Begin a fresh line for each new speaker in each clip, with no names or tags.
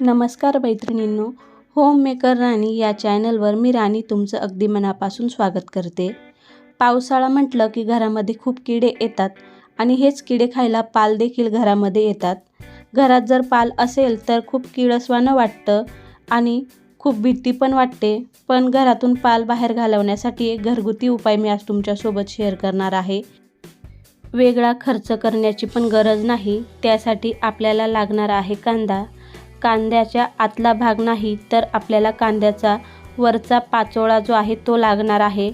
नमस्कार मैत्रिणींनो home maker राणी या चॅनलवर मी राणी तुमचं अगदी मनापासून स्वागत करते. पावसाळा म्हटलं की घरामध्ये खूप किडे येतात आणि हेच किडे खायला पाल देखील घरामध्ये येतात. घरात जर पाल असेल तर खूप किळसवानं वाटतं आणि खूप भीती पण वाटते. पण घरातून पाल बाहेर घालवण्यासाठी एक घरगुती उपाय मी आज तुमच्यासोबत शेअर करणार आहे. वेगळा खर्च करण्याची पण गरज नाही. त्यासाठी आपल्याला लागणार आहे कांदा. कांद्याच्या आतला भाग नाही तर आपल्याला कांद्याचा वरचा पाचोळा जो आहे तो लागणार आहे.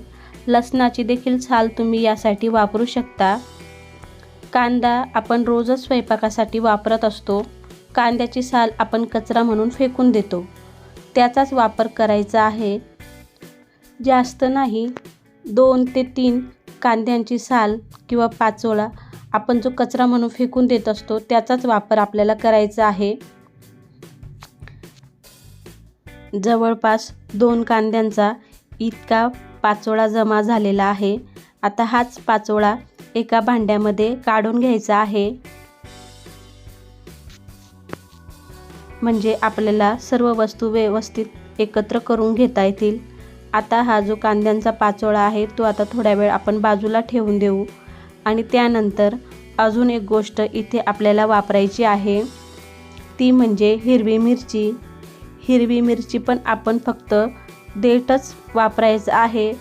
लसणाची देखील साल तुम्ही यासाठी वापरू शकता. कांदा आपण रोजच स्वयंपाकासाठी वापरत असतो. कांद्याची साल आपण कचरा म्हणून फेकून देतो. त्याचाच वापर करायचा आहे. जास्त नाही दोन ते तीन कांद्यांची साल किंवा पाचोळा आपण जो कचरा म्हणून फेकून देत असतो त्याचाच वापर आपल्याला करायचा आहे. जवळपास दोन कांद्यांचा इतका पाचोळा जमा झालेला आहे. आता हाच पाचोळा एका भांड्यामध्ये काढून घ्यायचा आहे. म्हणजे आपल्याला सर्व वस्तू व्यवस्थित एकत्र करून घेता येतील. आता हा जो कांद्यांचा पाचोळा आहे तो आता थोड्या वेळ आपण बाजूला ठेवून देऊ. आणि त्यानंतर अजून एक गोष्ट इथे आपल्याला वापरायची आहे. ती म्हणजे हिरवी मिरची. हिरवी मिरची पण आपण फक्त देठच वापरायचं आहे.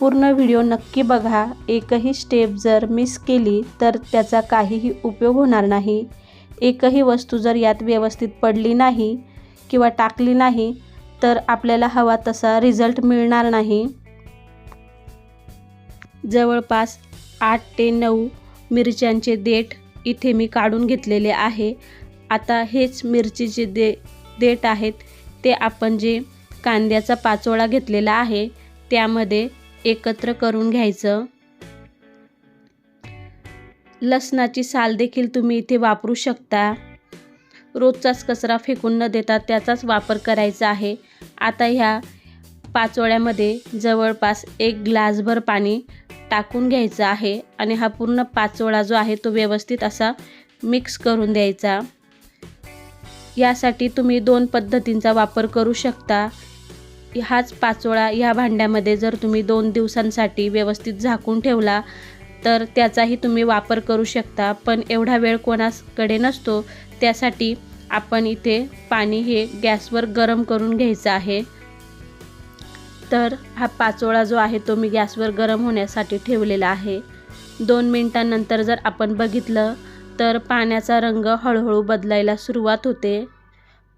पूर्ण व्हिडिओ नक्की बघा. एकही स्टेप जर मिस केली तर त्याचा काहीही उपयोग होणार नाही. एकही वस्तू जर यात व्यवस्थित पडली नाही किंवा टाकली नाही तर आपल्याला हवा तसा रिझल्ट मिळणार नाही. जवळपास आठ ते नऊ मिरच्यांचे देठ इथे मी काढून घेतलेले आहे. आता हेच मिरचीचे दे देठ आहेत ते आपण जे कांद्याचा पाचोळा घेतलेला आहे त्यामध्ये एकत्र करून घ्यायचं. लसणाची साल देखील तुम्ही इथे वापरू शकता. रोजचाच कचरा फेकून न देता त्याचाच वापर करायचा आहे. आता ह्या पाचोळ्यामध्ये जवळपास एक ग्लासभर पाणी टाकून घ्यायचं आहे आणि हा पूर्ण पाचोळा जो आहे तो व्यवस्थित असा मिक्स करून द्यायचा. यासाठी तुम्ही दोन पद्धतींचा वापर करू शकता. हाच पाचोळा ह्या भांड्यामध्ये जर तुम्ही दोन दिवसांसाठी व्यवस्थित झाकून ठेवला तर त्याचाही तुम्ही वापर करू शकता. पण एवढा वेळ कोणाकडे नसतो त्यासाठी आपण इथे पाणी हे गॅसवर गरम करून घ्यायचं आहे. तर हा पाचोळा जो आहे तो मी गॅसवर गरम होण्यासाठी ठेवलेला आहे. दोन मिनटांनंतर जर आपण बघितलं तर पाण्याचा रंग हळूहळू बदलायला सुरुवात होते.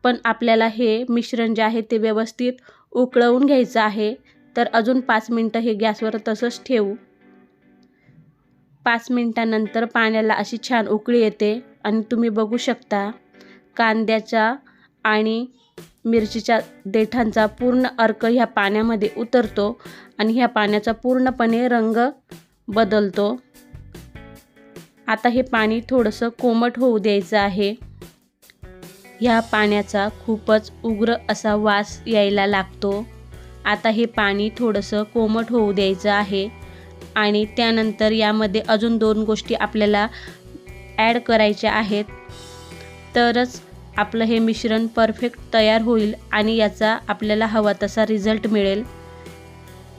पण आपल्याला हे मिश्रण जे आहे ते व्यवस्थित उकळवून घ्यायचं आहे. तर अजून पाच मिनटं हे गॅसवर तसंच ठेवू. पाच मिनटानंतर पाण्याला अशी छान उकळी येते आणि तुम्ही बघू शकता कांद्याच्या आणि मिरचीच्या देठांचा पूर्ण अर्क ह्या पाण्यामध्ये उतरतो आणि ह्या पाण्याचा पूर्णपणे रंग बदलतो. आता हे पाणी थोडंसं कोमट होऊ द्यायचं आहे. ह्या पाण्याचा खूपच उग्र असा वास यायला लागतो. आता हे पाणी थोडंसं कोमट होऊ द्यायचं आहे. आणि त्यानंतर यामध्ये अजून दोन गोष्टी आपल्याला ॲड करायच्या आहेत. तरच आपलं हे मिश्रण परफेक्ट तयार होईल आणि याचा आपल्याला हवा तसा रिझल्ट मिळेल.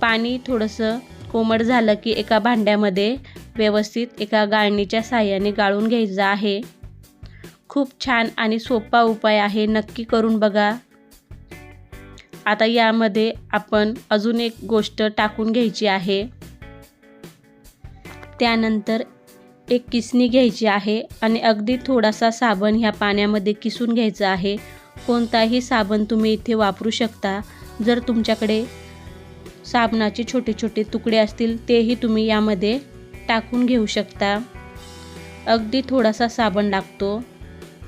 पाणी थोडंसं कोमट झालं की एका भांड्यामध्ये व्यवस्थित एका गाळणीच्या साह्याने गाळून घ्यायचं आहे. खूप छान आणि सोपा उपाय आहे नक्की करून बघा. आता यामध्ये आपण अजून एक गोष्ट टाकून घ्यायची आहे. त्यानंतर एक किसणी घ्यायची आहे आणि अगदी थोडासा साबण ह्या पाण्यामध्ये किसून घ्यायचा आहे. कोणताही साबण तुम्ही इथे वापरू शकता. जर तुमच्याकडे साबणाचे छोटे छोटे तुकडे असतील तेही तुम्ही यामध्ये टाकून घेऊ शकता. अगदी थोडासा साबण लागतो.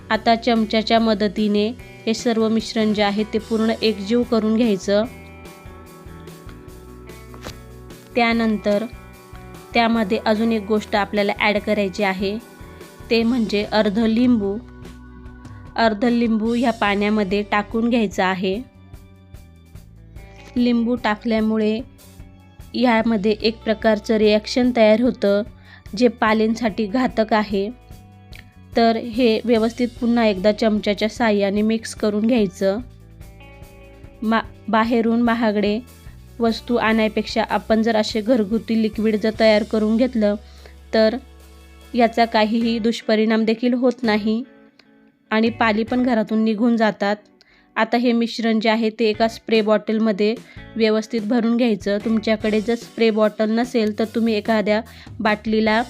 आता चमच्याच्या मदतीने हे सर्व मिश्रण जे आहे ते पूर्ण एकजीव करून घ्यायचं. त्यानंतर त्यामध्ये अजून एक गोष्ट आपल्याला ॲड करायची आहे. ते म्हणजे अर्ध लिंबू. अर्ध लिंबू ह्या पाण्यामध्ये टाकून घ्यायचं आहे. लिंबू टाकल्यामुळे यामध्ये एक प्रकारचं रिॲक्शन तयार होतं जे पालींसाठी घातक आहे. तर हे व्यवस्थित पुन्हा एकदा चमच्याच्या साह्याने मिक्स करून घ्यायचं. मा बाहेरून महागडे वस्तू आणायपेक्षा आपण जर असे घरगुती लिक्विड जर तयार करून घेतलं तर याचा काहीही दुष्परिणाम देखील होत नाही. आणि पाली पण घरातून निघून जातात. आता हे मिश्रण जे आहे ते एका स्प्रे बॉटलमध्ये व्यवस्थित भरून घ्यायचं. तुमच्याकडे जर स्प्रे बॉटल नसेल तर तुम्ही एखाद्या बाटलीला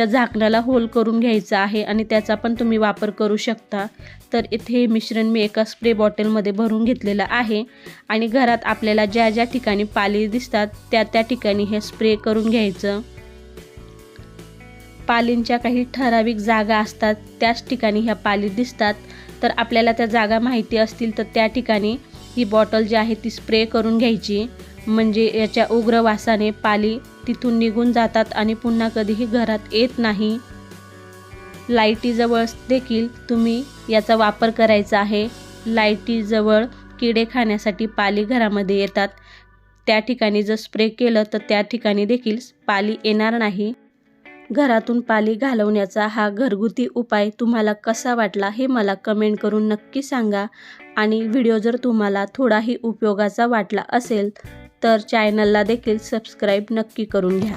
त्या झाकणाला होल करून घ्यायचं आहे आणि त्याचा पण तुम्ही वापर करू शकता. तर इथे हे मिश्रण मी एका स्प्रे बॉटलमध्ये भरून घेतलेलं आहे. आणि घरात आपल्याला ज्या ज्या ठिकाणी पाली दिसतात त्या त्या ठिकाणी हे स्प्रे करून घ्यायचं. पालींच्या काही ठराविक जागा असतात त्याच ठिकाणी ह्या पाली दिसतात. तर आपल्याला त्या जागा माहिती असतील तर त्या ठिकाणी ही बॉटल जी आहे ती स्प्रे करून घ्यायची. म्हणजे याच्या उग्र वासाने पाली तिथून निघून जातात आणि पुन्हा कधीही घरात येत नाही. लाईटीजवळ देखील तुम्ही याचा वापर करायचा आहे. लाईटीजवळ किडे खाण्यासाठी पाली घरामध्ये येतात. त्या ठिकाणी जर स्प्रे केलं तर त्या ठिकाणी देखील पाली येणार नाही. घरातून पाली घालवण्याचा हा घरगुती उपाय तुम्हाला कसा वाटला हे मला कमेंट करून नक्की सांगा. आणि व्हिडिओ जर तुम्हाला थोडाही उपयोगाचा वाटला असेल तर चॅनलला देखील सबस्क्राईब नक्की करून घ्या.